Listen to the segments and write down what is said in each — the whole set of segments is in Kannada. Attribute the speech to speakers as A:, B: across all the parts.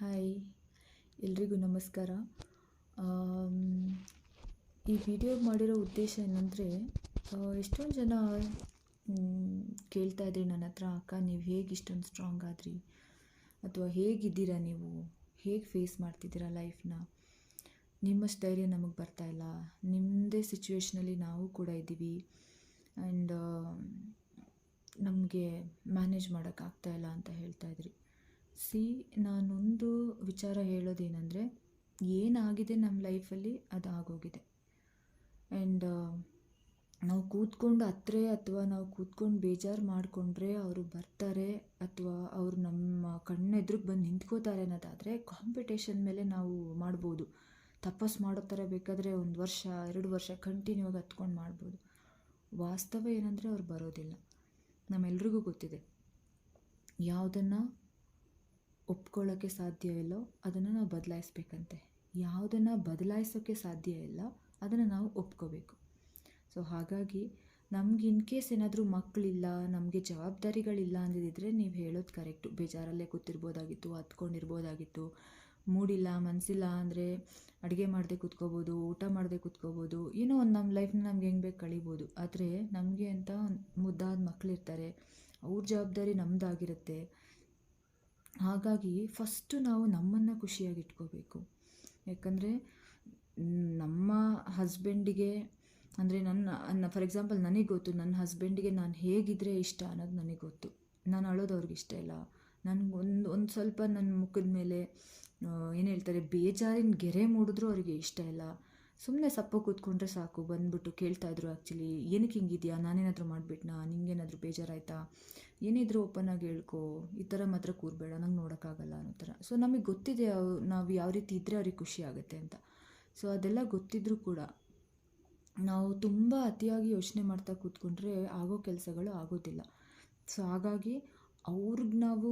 A: ಹಾಯ್, ಎಲ್ರಿಗೂ ನಮಸ್ಕಾರ. ಈ ವಿಡಿಯೋ ಮಾಡಿರೋ ಉದ್ದೇಶ ಏನಂದರೆ ಎಷ್ಟೊಂದು ಜನ ಕೇಳ್ತಾ ಇದ್ರಿ ನನ್ನ ಹತ್ರ, ಅಕ್ಕ, ನೀವು ಹೇಗೆ ಇಷ್ಟೊಂದು ಸ್ಟ್ರಾಂಗ್ ಆದ್ರಿ? ಅಥವಾ ಹೇಗಿದ್ದೀರಾ ನೀವು? ಹೇಗೆ ಫೇಸ್ ಮಾಡ್ತಿದ್ದೀರಾ ಲೈಫ್ನ ನಿಮ್ಮಷ್ಟು ಧೈರ್ಯ ನಮಗೆ ಬರ್ತಾಯಿಲ್ಲ ನಿಮ್ಮದೇ ಸಿಚುವೇಶ್ನಲ್ಲಿ ನಾವು ಕೂಡ ಇದ್ದೀವಿ. ಆ್ಯಂಡ್ ನಮಗೆ ಮ್ಯಾನೇಜ್ ಮಾಡೋಕ್ಕಾಗ್ತಾಯಿಲ್ಲ ಅಂತ ಹೇಳ್ತಾ ಇದ್ರಿ. ಸಿ, ನಾನೊಂದು ವಿಚಾರ ಹೇಳೋದೇನೆಂದರೆ, ಏನಾಗಿದೆ ನಮ್ಮ ಲೈಫಲ್ಲಿ ಅದು ಆಗೋಗಿದೆ ಆ್ಯಂಡ್ ನಾವು ಕೂತ್ಕೊಂಡು ಹತ್ರ ಅಥವಾ ನಾವು ಕೂತ್ಕೊಂಡು ಬೇಜಾರು ಮಾಡಿಕೊಂಡ್ರೆ ಅವರು ಬರ್ತಾರೆ ಅಥವಾ ಅವರು ನಮ್ಮ ಕಣ್ಣೆದ್ರಿಗೆ ಬಂದು ನಿಂತ್ಕೋತಾರೆ ಅನ್ನೋದಾದರೆ ಕಾಂಪಿಟೇಷನ್ ಮೇಲೆ ನಾವು ಮಾಡ್ಬೋದು. ತಪಸ್ ಮಾಡೋ ಥರ ಬೇಕಾದರೆ ಒಂದು ವರ್ಷ, ಎರಡು ವರ್ಷ ಕಂಟಿನ್ಯೂ ಆಗಿ ಹತ್ಕೊಂಡು ಮಾಡ್ಬೋದು. ವಾಸ್ತವ ಏನಂದರೆ ಅವ್ರು ಬರೋದಿಲ್ಲ. ನಮ್ಮೆಲ್ರಿಗೂ ಗೊತ್ತಿದೆ. ಯಾವುದನ್ನು ಒಪ್ಕೊಳ್ಳೋಕ್ಕೆ ಸಾಧ್ಯವಿಲ್ಲೋ ಅದನ್ನು ನಾವು ಬದಲಾಯಿಸ್ಬೇಕಂತೆ. ಯಾವುದನ್ನು ಬದಲಾಯಿಸೋಕ್ಕೆ ಸಾಧ್ಯ ಇಲ್ಲ, ಅದನ್ನು ನಾವು ಒಪ್ಕೋಬೇಕು. ಸೊ ಹಾಗಾಗಿ ನಮ್ಗೆ ಇನ್ ಕೇಸ್ ಏನಾದರೂ ಮಕ್ಕಳಿಲ್ಲ ನಮಗೆ ಜವಾಬ್ದಾರಿಗಳಿಲ್ಲ ಅಂದಿದ್ದರೆ ನೀವು ಹೇಳೋದು ಕರೆಕ್ಟು ಬೇಜಾರಲ್ಲೇ ಕೂತಿರ್ಬೋದಾಗಿತ್ತು, ಹತ್ಕೊಂಡಿರ್ಬೋದಾಗಿತ್ತು. ಮೂಡಿಲ್ಲ ಮನಸ್ಸಿಲ್ಲ ಅಂದರೆ ಅಡುಗೆ ಮಾಡದೆ ಕೂತ್ಕೋಬೋದು, ಊಟ ಮಾಡದೆ ಕೂತ್ಕೋಬೋದು, ಏನೋ ಒಂದು ನಮ್ಮ ಲೈಫ್ನ ನಮ್ಗೆ ಹೆಂಗೆ ಬೇಕು ಕಳಿಬೋದು. ಆದರೆ ನಮಗೆ ಅಂತ ಮುದ್ದಾದ ಮಕ್ಕಳಿರ್ತಾರೆ ಅವ್ರ ಜವಾಬ್ದಾರಿ ನಮ್ಮದಾಗಿರುತ್ತೆ ಹಾಗಾಗಿ ಫಸ್ಟು ನಾವು ನಮ್ಮನ್ನು ಖುಷಿಯಾಗಿ ಇಟ್ಕೋಬೇಕು. ಯಾಕಂದರೆ, ನಮ್ಮ ಹಸ್ಬೆಂಡಿಗೆ ಅಂದರೆ ನನ್ನ ಫಾರ್ ಎಕ್ಸಾಂಪಲ್ ನನಗೆ ಗೊತ್ತು, ನನ್ನ ಹಸ್ಬೆಂಡಿಗೆ ನಾನು ಹೇಗಿದ್ದರೆ ಇಷ್ಟ ಅನ್ನೋದು ನನಗೆ ಗೊತ್ತು. ನಾನು ಅಳೋದು ಅವ್ರಿಗೆ ಇಷ್ಟ ಇಲ್ಲ. ನನಗೆ ಒಂದು ಒಂದು ಸ್ವಲ್ಪ ನನ್ನ ಮುಖದ ಮೇಲೆ ಏನು ಹೇಳ್ತಾರೆ, ಬೇಜಾರಿನ ಗೆರೆ ಮೂಡಿದ್ರೂ ಅವರಿಗೆ ಇಷ್ಟ ಇಲ್ಲ. ಸುಮ್ಮನೆ ಸಪ್ಪ ಕೂತ್ಕೊಂಡ್ರೆ ಸಾಕು, ಬಂದ್ಬಿಟ್ಟು ಕೇಳ್ತಾಯಿದ್ರು ಆ್ಯಕ್ಚುಲಿ ಏನಕ್ಕೆ ಹಿಂಗಿದೆಯಾ? ನಾನೇನಾದರೂ ಮಾಡಿಬಿಟ್ನಾ? ನಿಂಗೇನಾದರೂ ಬೇಜಾರಾಯ್ತಾ? ಏನಿದ್ರು ಓಪನ್ ಆಗಿ ಹೇಳ್ಕೊ, ಈ ಥರ ಮಾತ್ರ ಕೂರಬೇಡ, ನಂಗೆ ನೋಡೋಕ್ಕಾಗಲ್ಲ ಅನ್ನೋ ಥರ. ಸೊ ನಮಗೆ ಗೊತ್ತಿದೆ ಅವ್ರು ನಾವು ಯಾವ ರೀತಿ ಇದ್ದರೆ ಅವ್ರಿಗೆ ಖುಷಿ ಆಗುತ್ತೆ ಅಂತ. ಸೊ ಅದೆಲ್ಲ ಗೊತ್ತಿದ್ರೂ ಕೂಡ, ನಾವು ತುಂಬ ಅತಿಯಾಗಿ ಯೋಚನೆ ಮಾಡ್ತಾ ಕೂತ್ಕೊಂಡ್ರೆ ಆಗೋ ಕೆಲಸಗಳು ಆಗೋದಿಲ್ಲ. ಸೊ ಹಾಗಾಗಿ ಅವ್ರಿಗೆ ನಾವು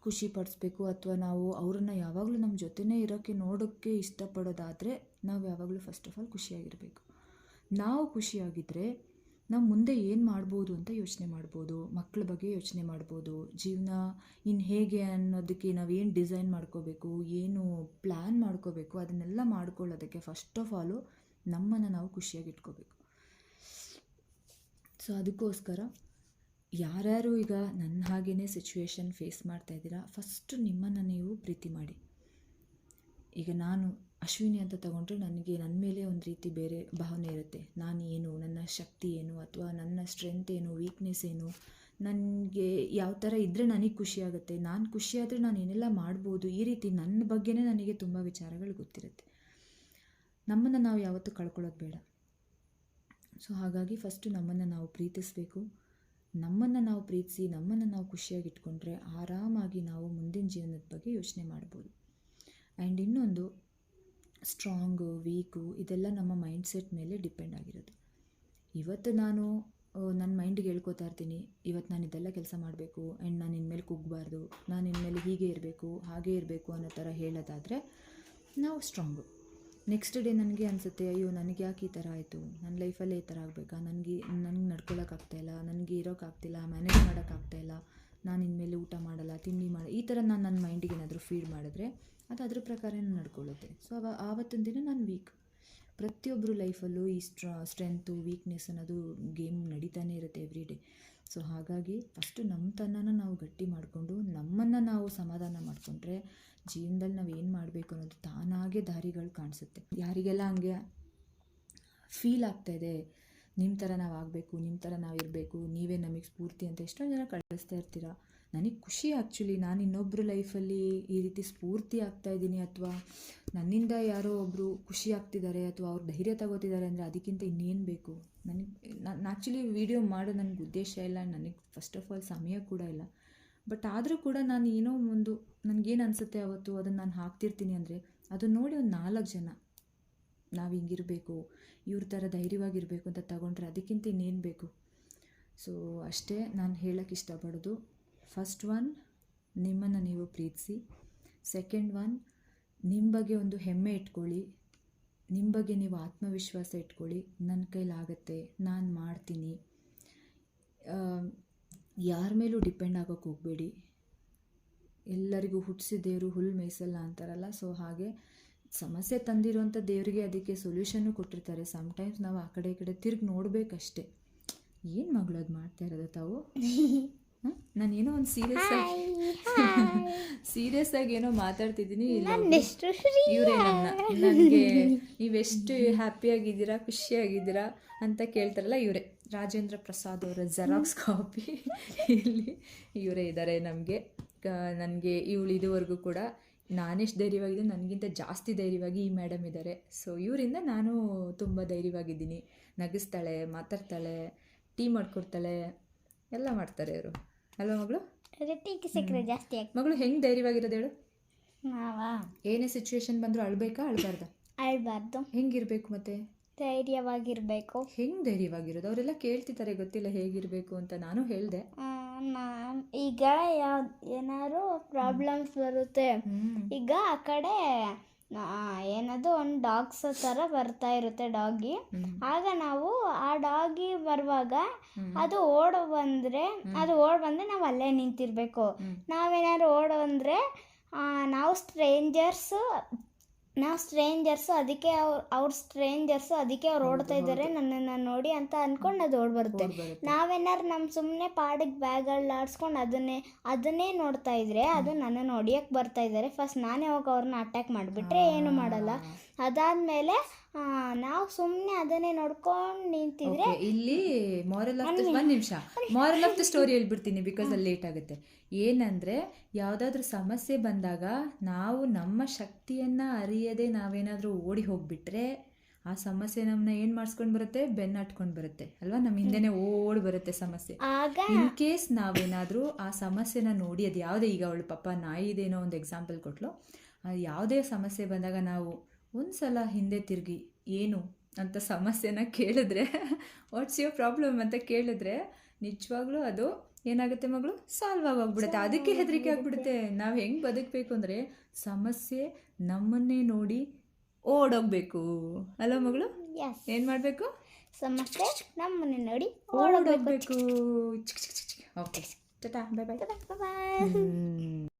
A: ಖುಷಿ ಪಡಿಸ್ಬೇಕು, ಅಥವಾ ನಾವು ಅವ್ರನ್ನ ಯಾವಾಗಲೂ ನಮ್ಮ ಜೊತೆನೇ ಇರೋಕ್ಕೆ ನೋಡೋಕ್ಕೆ ಇಷ್ಟಪಡೋದಾದರೆ ನಾವು ಯಾವಾಗಲೂ ಫಸ್ಟ್ ಆಫ್ ಆಲ್ ಖುಷಿಯಾಗಿರಬೇಕು. ನಾವು ಖುಷಿಯಾಗಿದ್ದರೆ ನಾವು ಮುಂದೆ ಏನು ಮಾಡ್ಬೋದು ಅಂತ ಯೋಚನೆ ಮಾಡ್ಬೋದು. ಮಕ್ಕಳ ಬಗ್ಗೆ ಯೋಚನೆ ಮಾಡ್ಬೋದು. ಜೀವನ ಇನ್ನು ಹೇಗೆ ಅನ್ನೋದಕ್ಕೆ ನಾವೇನು ಡಿಸೈನ್ ಮಾಡ್ಕೋಬೇಕು, ಏನು ಪ್ಲ್ಯಾನ್ ಮಾಡ್ಕೋಬೇಕು ಅದನ್ನೆಲ್ಲ ಮಾಡ್ಕೊಳ್ಳೋದಕ್ಕೆ ಫಸ್ಟ್ ಆಫ್ ಆಲು ನಮ್ಮನ್ನು ನಾವು ಖುಷಿಯಾಗಿಟ್ಕೋಬೇಕು. ಸೊ ಅದಕ್ಕೋಸ್ಕರ ಯಾರ್ಯಾರು ಈಗ ನನ್ನ ಹಾಗೇ ಸಿಚುವೇಶನ್ ಫೇಸ್ ಮಾಡ್ತಾ ಇದ್ದೀರಾ ಫಸ್ಟು ನಿಮ್ಮನ್ನು ನೀವು ಪ್ರೀತಿ ಮಾಡಿ. ಈಗ ನಾನು ಅಶ್ವಿನಿ ಅಂತ ತಗೊಂಡ್ರೆ ನನಗೆ ನನ್ನ ಮೇಲೆ ಒಂದು ರೀತಿ ಬೇರೆ ಭಾವನೆ ಇರುತ್ತೆ. ನಾನು ಏನು, ನನ್ನ ಶಕ್ತಿ ಏನು ಅಥವಾ ನನ್ನ ಸ್ಟ್ರೆಂತ್ ಏನು ವೀಕ್ನೆಸ್ ಏನು, ನನಗೆ ಯಾವ ಥರ ಇದ್ದರೆ ನನಗೆ ಖುಷಿಯಾಗುತ್ತೆ ನಾನು ಖುಷಿಯಾದರೆ ನಾನು ಏನೆಲ್ಲ ಮಾಡ್ಬೋದು ಈ ರೀತಿ ನನ್ನ ಬಗ್ಗೆನೇ ನನಗೆ ತುಂಬ ವಿಚಾರಗಳು ಗೊತ್ತಿರುತ್ತೆ. ನಮ್ಮನ್ನು ನಾವು ಯಾವತ್ತೂ ಕಳ್ಕೊಳ್ಳೋದು ಬೇಡ. ಸೊ ಹಾಗಾಗಿ ಫಸ್ಟು ನಮ್ಮನ್ನು ನಾವು ಪ್ರೀತಿಸಬೇಕು. ನಮ್ಮನ್ನು ನಾವು ಪ್ರೀತಿಸಿ, ನಮ್ಮನ್ನು ನಾವು ಖುಷಿಯಾಗಿ ಇಟ್ಕೊಂಡ್ರೆ ಆರಾಮಾಗಿ ನಾವು ಮುಂದಿನ ಜೀವನದ ಬಗ್ಗೆ ಯೋಚನೆ ಮಾಡ್ಬೋದು. ಆ್ಯಂಡ್ ಇನ್ನೊಂದು ಸ್ಟ್ರಾಂಗು ವೀಕು ಇದೆಲ್ಲ ನಮ್ಮ ಮೈಂಡ್ಸೆಟ್ ಮೇಲೆ ಡಿಪೆಂಡ್ ಆಗಿರೋದು. ಇವತ್ತು ನಾನು ನನ್ನ ಮೈಂಡಿಗೆ ಹೇಳ್ಕೊತಾ ಇರ್ತೀನಿ, ಇವತ್ತು ನಾನು ಇದೆಲ್ಲ ಕೆಲಸ ಮಾಡಬೇಕು ಆ್ಯಂಡ್ ನಾನು ಇನ್ಮೇಲೆ ಕುಗ್ಗಬಾರ್ದು ನಾನು ಇನ್ಮೇಲೆ ಹೀಗೆ ಇರಬೇಕು, ಹಾಗೆ ಇರಬೇಕು ಅನ್ನೋ ಥರ ಹೇಳೋದಾದರೆ, ನಾವು ಸ್ಟ್ರಾಂಗು ನೆಕ್ಸ್ಟ್ ಡೇ ನನಗೆ ಅನಿಸುತ್ತೆ, ಅಯ್ಯೋ, ನನಗೆ ಯಾಕೆ ಈ ಥರ ಆಯಿತು? ನನ್ನ ಲೈಫಲ್ಲೇ ಈ ಥರ ಆಗಬೇಕಾ? ನನಗೆ ನನಗೆ ನಡ್ಕೊಳ್ಳೋಕ್ಕಾಗ್ತಾಯಿಲ್ಲ ನನಗೆ ಇರೋಕ್ಕಾಗ್ತಿಲ್ಲ ಮ್ಯಾನೇಜ್ ಮಾಡೋಕ್ಕಾಗ್ತಾಯಿಲ್ಲ ನಾನು ಇನ್ಮೇಲೆ ಊಟ ಮಾಡಲ್ಲ, ತಿಂಡಿ ಮಾಡ ಈ ಥರ ನಾನು ನನ್ನ ಮೈಂಡಿಗೆ ಏನಾದರೂ ಫೀಡ್ ಮಾಡಿದ್ರೆ ಅದು ಅದ್ರ ಪ್ರಕಾರನೇ ನಡ್ಕೊಳ್ಳುತ್ತೆ. ಸೊ ಅವ ಆವತ್ತಿನ ದಿನ ನಾನು ವೀಕ್ ಪ್ರತಿಯೊಬ್ಬರು ಲೈಫಲ್ಲೂ ಈ ಸ್ಟ್ರಾ ಸ್ಟ್ರೆಂತು ವೀಕ್ನೆಸ್ ಅನ್ನೋದು ಗೇಮ್ ನಡೀತಾನೆ ಇರುತ್ತೆ ಎವ್ರಿ ಡೇ ಸೊ ಹಾಗಾಗಿ ಫಸ್ಟು ನಮ್ಮ ತನನ ನಾವು ಗಟ್ಟಿ ಮಾಡಿಕೊಂಡು, ನಮ್ಮನ್ನು ನಾವು ಸಮಾಧಾನ ಮಾಡಿಕೊಂಡ್ರೆ ಜೀವನದಲ್ಲಿ ನಾವು ಏನು ಮಾಡಬೇಕು ಅನ್ನೋದು ತಾನಾಗೆ ದಾರಿಗಳು ಕಾಣಿಸುತ್ತೆ. ಯಾರಿಗೆಲ್ಲ ಹಂಗೆ ಫೀಲ್ ಆಗ್ತಾಯಿದೆ ನಿಮ್ಮ ಥರ ನಾವು ಆಗಬೇಕು ನಿಮ್ಮ ಥರ ನಾವು ಇರಬೇಕು, ನೀವೇ ನಮಗೆ ಸ್ಫೂರ್ತಿ ಅಂತ ಎಷ್ಟೊಂದು ಜನ ಕಳಿಸ್ತಾ ಇರ್ತೀರ. ನನಗೆ ಖುಷಿ ಆ್ಯಕ್ಚುಲಿ ನಾನು ಇನ್ನೊಬ್ಬರು ಲೈಫಲ್ಲಿ ಈ ರೀತಿ ಸ್ಫೂರ್ತಿ ಆಗ್ತಾ ಇದ್ದೀನಿ ಅಥವಾ ನನ್ನಿಂದ ಯಾರೋ ಒಬ್ಬರು ಖುಷಿ ಆಗ್ತಿದ್ದಾರೆ ಅಥವಾ ಅವ್ರು ಧೈರ್ಯ ತಗೋತಿದ್ದಾರೆ ಅಂದರೆ ಅದಕ್ಕಿಂತ ಇನ್ನೇನು ಬೇಕು? ನನಗೆ ನಾನು ಆ್ಯಕ್ಚುಲಿ ವೀಡಿಯೋ ಮಾಡೋ ನನಗೆ ಉದ್ದೇಶ ಇಲ್ಲ, ನನಗೆ ಫಸ್ಟ್ ಆಫ್ ಆಲ್ ಸಮಯ ಕೂಡ ಇಲ್ಲ. ಬಟ್ ಆದರೂ ಕೂಡ ನಾನು ಏನೋ ಒಂದು, ನನಗೇನು ಅನಿಸುತ್ತೆ ಅವತ್ತು ಅದನ್ನು ನಾನು ಹಾಕ್ತಿರ್ತೀನಿ ಅಂದರೆ ಅದನ್ನು ನೋಡಿ ಒಂದು ನಾಲ್ಕು ಜನ. ನಾವು ಹಿಂಗಿರಬೇಕು, ಇವ್ರ ಥರ ಧೈರ್ಯವಾಗಿರಬೇಕು ಅಂತ ತಗೊಂಡ್ರೆ ಅದಕ್ಕಿಂತ ಇನ್ನೇನು ಬೇಕು? ಸೊ ಅಷ್ಟೇ ನಾನು ಹೇಳೋಕ್ಕೆ ಇಷ್ಟಪಡೋದು. ಫಸ್ಟ್ ಒನ್ ನಿಮ್ಮನ್ನು ನೀವು ಪ್ರೀತಿಸಿ. ಸೆಕೆಂಡ್ ಒನ್ ನಿಮ್ಮ ಬಗ್ಗೆ ಒಂದು ಹೆಮ್ಮೆ ಇಟ್ಕೊಳ್ಳಿ. ನಿಮ್ಮ ಬಗ್ಗೆ ನೀವು ಆತ್ಮವಿಶ್ವಾಸ ಇಟ್ಕೊಳ್ಳಿ. ನನ್ನ ಕೈಲಾಗತ್ತೆ ನಾನು ಮಾಡ್ತೀನಿ. ಯಾರ ಮೇಲೂ ಡಿಪೆಂಡ್ ಆಗೋಕ್ಕೆ ಹೋಗಬೇಡಿ. ಎಲ್ಲರಿಗೂ ಹುಟ್ಟಿಸಿ ದೇವರು ಹುಲ್ಲು ಮೇಯಿಸಲ್ಲ ಅಂತಾರಲ್ಲ, ಸೊ ಹಾಗೆ ಸಮಸ್ಯೆ ತಂದಿರುವಂಥ ದೇವರಿಗೆ ಅದಕ್ಕೆ ಸೊಲ್ಯೂಷನ್ನು ಕೊಟ್ಟಿರ್ತಾರೆ. ಸಮ್ಟೈಮ್ಸ್ ನಾವು ಆ ಕಡೆ ಈ ಕಡೆ ತಿರುಗಿ ನೋಡಬೇಕಷ್ಟೆ. ಏನು ಮಗಳು ಅದು ಮಾಡ್ತಾ ಇರೋದು ತಾವು? ನಾನು ಏನೋ ಒಂದು ಸೀರಿಯಸ್ ಆಗಿ ಸೀರಿಯಸ್ ಆಗಿ ಏನೋ ಮಾತಾಡ್ತಿದ್ದೀನಿ. ಇವರೇ ನನ್ನ. ನನಗೆ ನೀವೆಷ್ಟು ಹ್ಯಾಪಿಯಾಗಿದ್ದೀರಾ ಖುಷಿಯಾಗಿದ್ದೀರಾ ಅಂತ ಕೇಳ್ತಾರಲ್ಲ ಇವರೇ. ರಾಜೇಂದ್ರ ಪ್ರಸಾದ್ ಅವರ ಜೆರಾಕ್ಸ್ ಕಾಪಿ ಇಲ್ಲಿ ಇವರೇ ಇದ್ದಾರೆ ನಮಗೆ. ನನಗೆ ಇವಳು ಇದುವರೆಗೂ ಕೂಡ ನಾನೆಷ್ಟು ಧೈರ್ಯವಾಗಿದ್ದೆ ನನಗಿಂತ ಜಾಸ್ತಿ ಧೈರ್ಯವಾಗಿ ಈ ಮೇಡಮ್ ಇದ್ದಾರೆ ಸೊ ಇವರಿಂದ ನಾನು ತುಂಬ ಧೈರ್ಯವಾಗಿದ್ದೀನಿ. ನಗಿಸ್ತಾಳೆ ಮಾತಾಡ್ತಾಳೆ ಟೀ ಮಾಡ್ಕೊಡ್ತಾಳೆ ಎಲ್ಲ ಮಾಡ್ತಾರೆ ಇವರು. ಅಲ್ವಾ ಮಗಳು?
B: ರೊಟ್ಟಿಗೆ ಸಿಕ್ಕರೆ ಜಾಸ್ತಿ
A: ಮಗಳು ಹೆಂಗೆ ಧೈರ್ಯವಾಗಿರೋದು ಹೇಳು?
B: ನಾವಾ?
A: ಏನೇ ಸಿಚುವೇಶನ್ ಬಂದರೂ ಅಳ್ಬೇಕಾ ಅಳ್ಬಾರ್ದ?
B: ಅಳ್ಬಾರ್ದು.
A: ಹೆಂಗಿರ್ಬೇಕು ಮತ್ತೆ?
B: ಧೈರ್ಯವಾಗಿರಬೇಕು.
A: ಹೆಂಗ್ ಧೈರ್ಯವಾಗಿರೋದು? ಅವರೆಲ್ಲ ಕೇಳ್ತಿದ್ದಾರೆ ಗೊತ್ತಿಲ್ಲ ಹೇಗಿರಬೇಕು ಅಂತ ನಾನು ಹೇಳ್ದೆ.
B: ಈಗ ಯಾವ ಏನಾದ್ರು ಪ್ರಾಬ್ಲಮ್ಸ್ ಬರುತ್ತೆ. ಈಗ ಆ ಕಡೆ ಏನದು ಒಂದು ಡಾಗ್ಸ್ ಥರ ಬರ್ತಾ ಇರುತ್ತೆ ಡಾಗಿ ಆಗ ನಾವು ಆ ಡಾಗಿ ಬರುವಾಗ ಅದು ಓಡ ಬಂದರೆ ಅದು ಓಡ್ ಬಂದರೆ ನಾವು ಅಲ್ಲೇ ನಿಂತಿರ್ಬೇಕು. ನಾವೇನಾದ್ರು ಓಡ ಬಂದರೆ ನಾವು ಸ್ಟ್ರೇಂಜರ್ಸ್ ನಾವು ಸ್ಟ್ರೇಂಜರ್ಸು ಅದಕ್ಕೆ ಅವ್ರು ಅವ್ರ ಸ್ಟ್ರೇಂಜರ್ಸು ಅದಕ್ಕೆ ಅವ್ರು ಓಡ್ತಾ ಇದ್ದಾರೆ ನನ್ನನ್ನು ನೋಡಿ ಅಂತ ಅನ್ಕೊಂಡು ಅದು ಓಡ್ ಬರುತ್ತೆ. ನಾವೇನಾರು ನಮ್ಮ ಸುಮ್ಮನೆ ಪಾಡಿಗೆ ಬ್ಯಾಗಲ್ಲಿ ಆಡಿಸ್ಕೊಂಡು ಅದನ್ನೇ ಅದನ್ನೇ ನೋಡ್ತಾ ಇದ್ರೆ ಅದು ನನ್ನನ್ನು ಹೊಡಿಯಕ್ಕೆ ಬರ್ತಾ ಇದ್ದಾರೆ. ಫಸ್ಟ್ ನಾನೇ ಹೋಗಿ ಅವ್ರನ್ನ ಅಟ್ಯಾಕ್ ಮಾಡಿಬಿಟ್ರೆ ಏನು ಮಾಡಲ್ಲ. ಅದಾದಮೇಲೆ ನಾವು ಸುಮ್ಮನೆ ಅದನ್ನೇ ನೋಡ್ಕೊಂಡು ನಿಂತಿದ್ರೆ
A: ಇಲ್ಲಿ ಮಾರಲ್ ಆಫ್ ಒಂದು ನಿಮಿಷ. ಮಾರಲ್ ಆಫ್ ದ ಸ್ಟೋರಿ ಹೇಳ್ಬಿಡ್ತೀನಿ ಬಿಕಾಸ್ ಅಲ್ಲಿ ಲೇಟ್ ಆಗುತ್ತೆ. ಏನಂದ್ರೆ ಯಾವುದಾದ್ರೂ ಸಮಸ್ಯೆ ಬಂದಾಗ ನಾವು ನಮ್ಮ ಶಕ್ತಿಯನ್ನ ಅರಿಯದೆ ನಾವೇನಾದರೂ ಓಡಿ ಹೋಗ್ಬಿಟ್ರೆ ಆ ಸಮಸ್ಯೆ ನಮ್ಮನ್ನ ಏನು ಮಾಡಿಸ್ಕೊಂಡು ಬರುತ್ತೆ? ಬೆನ್ನ ಹಟ್ಕೊಂಡು ಬರುತ್ತೆ. ಅಲ್ವಾ? ನಮ್ಮ ಹಿಂದೆನೆ ಓಡಿ ಬರುತ್ತೆ ಸಮಸ್ಯೆ. ಇನ್ ಕೇಸ್ ನಾವೇನಾದರೂ ಆ ಸಮಸ್ಯೆನ ನೋಡಿ ಅದು ಯಾವುದೇ ಈಗ ಅವಳು ಪಾಪ ನಾಯಿದೇನೋ ಒಂದು ಎಕ್ಸಾಂಪಲ್ ಕೊಟ್ಲು ಯಾವುದೇ ಸಮಸ್ಯೆ ಬಂದಾಗ ನಾವು ಒಂದು ಸಲ ಹಿಂದೆ ತಿರುಗಿ ಏನು? ಅಂತ ಸಮಸ್ಯೆನ ಕೇಳಿದ್ರೆ ವಾಟ್ಸ್ ಯುವರ್ ಪ್ರಾಬ್ಲಮ್ ಅಂತ ಕೇಳಿದ್ರೆ ನಿಜವಾಗ್ಲೂ ಅದು ಏನಾಗುತ್ತೆ ಮಗಳು? ಸಾಲ್ವ್ ಆಗೋಗ್ಬಿಡುತ್ತೆ. ಅದಕ್ಕೆ ಹೆದರಿಕೆ ಆಗ್ಬಿಡುತ್ತೆ. ನಾವು ಹೆಂಗೆ ಬದುಕಬೇಕು ಅಂದರೆ ಸಮಸ್ಯೆ ನಮ್ಮನ್ನೇ ನೋಡಿ ಓಡೋಗ್ಬೇಕು. ಅಲ್ಲ ಮಗಳು? ಏನು ಮಾಡಬೇಕು?
B: ಸಮಸ್ಯೆ ನಮ್ಮನ್ನೇ ನೋಡಿ
A: ಓಡೋಗ್ಬೇಕು. ಓಕೆ. ಟಾಟಾ ಬಾಯ್ ಬಾಯ್
B: ಬಾಯ್